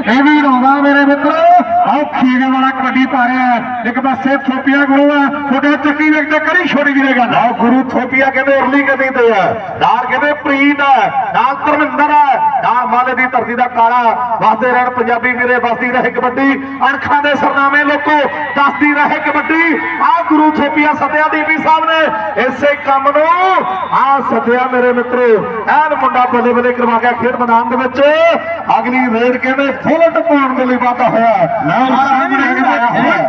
ਇਹ ਵੀ ਰੋਂਦਾ ਮੇਰੇ ਮਿੱਤਰੋ। ਆਹ ਖੀਰੇ ਵਾਲਾ ਕਬੱਡੀ ਪਾ ਰਿਹਾ ਹੈ। ਇੱਕ ਪਾਸੇ ਥੋਪੀਆ ਗੁਰੂ ਆ ਤੁਹਾਡੇ ਚੱਕੀ ਵੇਖ ਤੇ ਕਰੀ ਛੋੜੀ ਵੀਰੇ ਗੱਲ। ਆਹ ਗੁਰੂ ਥੋਪੀਆ ਕਹਿੰਦੇ ਉਰਲੀ ਗਦੀ ਤੇ ਆ। ਨਾਲ ਕਹਿੰਦੇ ਪ੍ਰੀਤ ਹੈ ਨਾਲ ਧਰਮਿੰਦਰ ਹੈ ਨਾਲ ਮਾਲੇ ਦੀ ਧਰਤੀ ਦਾ ਕਾਲਾ ਵਸਦੇ ਰਹਿਣ ਪੰਜਾਬੀ ਵੀਰੇ ਵਸਦੀ ਰਹੇ ਕਬੱਡੀ। ਅਣਖਾਂ ਦੇ ਸਰਨਾਮੇ ਲੋਕੋ ਦੱਸਦੀ ਰਹੇ ਕਬੱਡੀ। ਆਹ ਗੁਰੂ ਥੋਪੀਆ ਸੱਦਿਆ ਦੀਪੀ ਸਾਹਿਬ ਨੇ ਇਸੇ ਕੰਮ ਨੂੰ। ਆਹ ਸੱਦਿਆ ਮੇਰੇ ਮਿੱਤਰੋ ਐਨ ਮੁੰਡਾ ਬੱਲੇ ਬੱਲੇ ਕਰਵਾ ਗਿਆ ਖੇਡ ਮੈਦਾਨ ਦੇ ਵਿੱਚ। ਅਗਲੀ ਰੇਡ ਕਹਿੰਦੇ ਫੁੱਲਟ ਪਾਉਣ ਦੇ ਲਈ ਵਾਧਾ ਹੋਇਆ। ਨਾਲ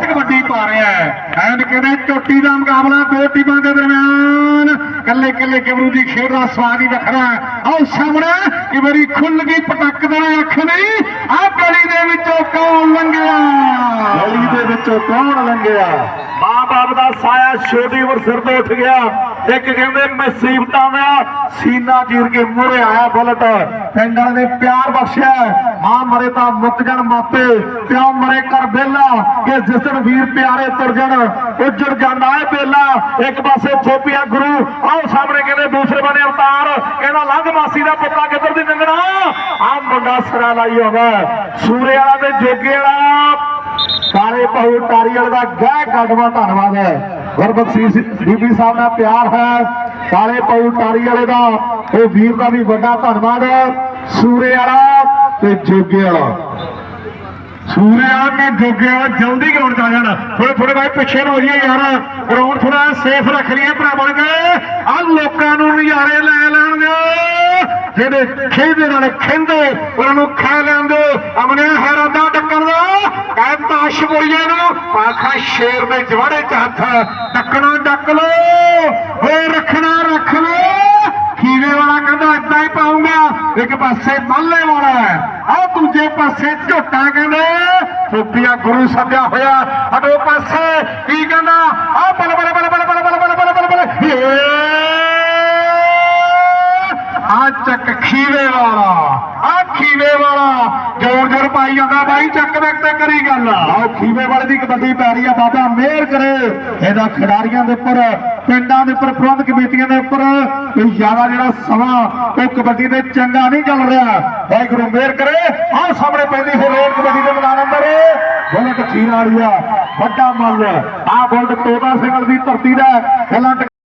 ਕਬੱਡੀ ਪਾ ਰਿਹਾ ਹੈ। ਐਂਡ ਕਹਿੰਦੇ ਚੋਟੀ ਦਾ ਮੁਕਾਬਲਾ ਦੋ ਟੀਮਾਂ ਦੇ ਦਰਮਿਆਨ। ਕੱਲੇ ਕੱਲੇ ਗਬਰੂ ਦੀ ਖੇਡ ਦਾ ਸਵਾਦ ਹੀ ਵੱਖਰਾ ਆਓ ਸਾਹਮਣੇ ਕਿ ਮੇਰੀ ਖੁੱਲ ਗਈ ਪਟਕ ਦੇਣਾ ਅੱਖ ਨਹੀਂ ਆਹ ਗਲੀ ਦੇ ਵਿੱਚੋਂ ਕੌਣ ਲੰਘਿਆ? ਵਿੱਚੋਂ ਕੌਣ ਲੰਘਿਆ? ਮਾਂ ਬਾਪ ਦਾ ਸਾਇਆ ਛੋਟੀ ਉਮਰ ਸਿਰ ਤੋਂ ਉੱਠ ਗਿਆ। ਇੱਕ ਕਹਿੰਦੇ ਮੁਸੀਬਤਾਂ ਦਾ ਸੀਨਾ ਚੀਰ ਕੇ ਮੂਹਰੇ ਆਇਆ ਬੁਲਟ। ਪਿੰਡ ਨੇ ਪਿਆਰ ਬਖਸ਼ਿਆ। ਮਾਂ ਮਰੇ ਤਾਂ ਮੁੱਕ ਜਾਣ ਮਾਪੇ। ਪਿਓ ਮਰੇ ਕਰ ਬੇਲਾ ਕਿ ਜਿਸ ਦਿਨ ਵੀਰ ਪਿਆਰੇ ਤੁਰ ਜਾਣ, ਉੱਜੜ ਜਾਂਦਾ ਹੈ ਬੇਲਾ। ਇੱਕ ਪਾਸੇ ਥੋਪੀਆ ਗੁਰੂ। ਆਹ ਸਾਹਮਣੇ ਕਹਿੰਦੇ, ਦੂਸਰੇ ਬੰਨੇ ਅਵਤਾਰ। ਕਹਿੰਦਾ, ਲੰਘ ਮਾਸੀ ਦਾ ਪੁੱਤਾ ਕਿੱਧਰ ਦੀ ਨੰਗਣਾ ਆਹ ਮੁੰਡਾ ਸਰਾ ਲਾਈ ਆਉਂਦਾ। ਸੂਰੇ ਵਾਲਾ ਤੇ ਜੋਗੇ ਵਾਲਾ ਕਾਲੇ ਭਾਊ ਟਾਰੀ ਦਾ ਗਹਿ ਗੱਡਵਾ ਧੰਨਵਾਦ ਹੈ। ਗੁਰਬਖਸ਼ੀਸ਼ ਬੀਬੀ ਸਾਹਿਬ ਦਾ ਪਿਆਰ ਹੈ। ਕਾਲੇ ਭਾਊ ਟਾਰੀ ਦਾ, ਉਹ ਵੀਰ ਦਾ ਵੀ ਵੱਡਾ ਧੰਨਵਾਦ ਹੈ। ਸੂਰੇ ਵਾਲਾ ਤੇ ਜੋਗੇ ਵਾਲਾ। ਸੂਰੇ ਆ ਕੇ ਜੋਗੇ ਵਾਲਾ ਜਲਦੀ ਗਰਾਊਂਡ ਚ ਆ ਜਾਣ। ਥੋੜੇ ਥੋੜੇ ਬਾਈ ਪਿੱਛੇ ਨੂੰ ਹੋ ਜਾਈਏ ਯਾਰ। ਗਰਾਊਂਡ ਥੋੜਾ ਸੇਫ ਰੱਖ ਲਈਏ ਭਰਾ ਬਣ ਕੇ। ਆ ਲੋਕਾਂ ਨੂੰ ਨਜ਼ਾਰੇ ਲੈ ਲੈਣ ਦਿਓ। ਜਿਹੜੇ ਖੇਦੇ ਨਾਲ ਖਿੰਦੇ ਉਹਨਾਂ ਨੂੰ ਖਾ ਲੈਣ ਦਿਓ। ਅਮਨੇ ਹੈਰਾਦਾ ਦਾ ਕਹਿ ਨੂੰ ਪਾਖਾ ਸ਼ੇਰ ਦੇ ਜਵਾੜੇ ਚ ਹੱਥ ਟੱਕਣਾ ਡੱਕ ਲੋ ਓਏ ਰੱਖਣਾ ਰੱਖ ਲੋ ਖੀਵੇ ਵਾਲਾ ਕਹਿੰਦਾ ਏਦਾਂ ਹੀ ਪਾਉਂਗਾ। ਇੱਕ ਪਾਸੇ ਮੱਲੇ ਵਾਲਾ ਆ ਦੂਜੇ ਪਾਸੇ ਝੋਟਾ ਕਹਿੰਦਾ ਥੋਪੀਆ ਗੁਰੂ ਸੱਦਿਆ ਹੋਇਆ। ਅਡੋ ਪਾਸੇ ਕੀ ਕਹਿੰਦਾ? ਆ ਬਲ ਬਲ ਬਲ ਬਲ ਬਲ ਬਲ ਬਲ ਬਲ ਬਲ ਬਲ। ਆ ਚੱਕ ਖੀਵੇ ਵਾਲਾ। ਆ ਖੀਵੇ ਵਾਲਾ। ਜੋਰ ਪਾਈ ਜਾਂਦਾ ਬਾਈ, ਚੱਕ ਵੇਖ ਤੇ ਕਰੀ ਗੱਲ। ਆਓ, ਖੀਵੇ ਵਾਲੇ ਦੀ ਕਬੱਡੀ ਪੈ ਰਹੀ ਆ, ਬਾਬਾ ਮਿਹਰ ਕਰੇ। ਇਹਦਾ ਖਿਡਾਰੀਆਂ ਦੇ ਉੱਪਰ, ਪਿੰਡਾਂ ਦੇ ਉੱਪਰ ਪ੍ਰਬੰਧ ਕਮੇਟੀਆਂ ਦੇ ਉੱਪਰ ਕੋਈ ਜ਼ਿਆਦਾ ਜਿਹੜਾ ਸਮਾਂ, ਉਹ ਕਬੱਡੀ ਦੇ ਚੰਗਾ ਨਹੀਂ ਚੱਲ ਰਿਹਾ। ਵਾਹਿਗੁਰੂ ਮਿਹਰ ਕਰੇ। ਆਹ ਸਾਹਮਣੇ ਪੈਂਦੀ ਹੋ ਰੇਡ ਕਬੱਡੀ ਦੇ ਮੈਦਾਨ ਅੰਦਰ। ਬੁਲਟ ਖੀਰ ਵਾਲੀ ਆ, ਵੱਡਾ ਮੱਲ। ਆ ਬੁਲਟ ਤੋਤਾ ਸਿੰਘ ਦੀ ਧਰਤੀ ਦਾ ਬੁਲਟ